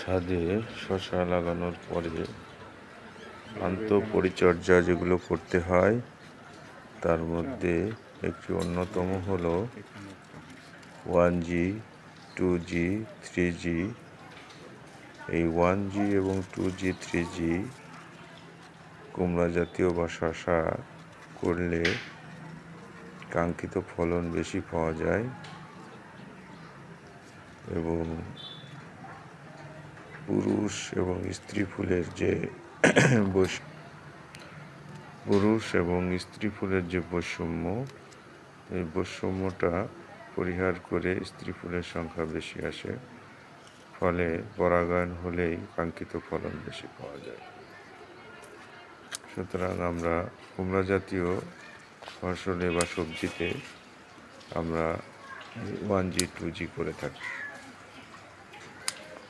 ছাদে শশা লাগানোর পরে আন্তঃপরিচর্যা যেগুলো করতে হয়, তার মধ্যে একটি অন্যতম হল one G, two G, three G. এই ওয়ান জি এবং টু জি, থ্রি জি কুমড়া জাতীয় বা শশা করলে কাঙ্ক্ষিত ফলন বেশি পাওয়া যায় এবং পুরুষ এবং স্ত্রী ফুলের যে বৈষ- পুরুষ এবং স্ত্রী ফুলের যে বৈষম্য, এই বৈষম্যটা পরিহার করে স্ত্রী ফুলের সংখ্যা বেশি আসে। ফলে পরাগায়ন হলেই কাঙ্ক্ষিত ফলন বেশি পাওয়া যায়। সুতরাং আমরা কুমড়া জাতীয় ফসলে বা সবজিতে আমরা ওয়ান জি, টু জি করে থাকি।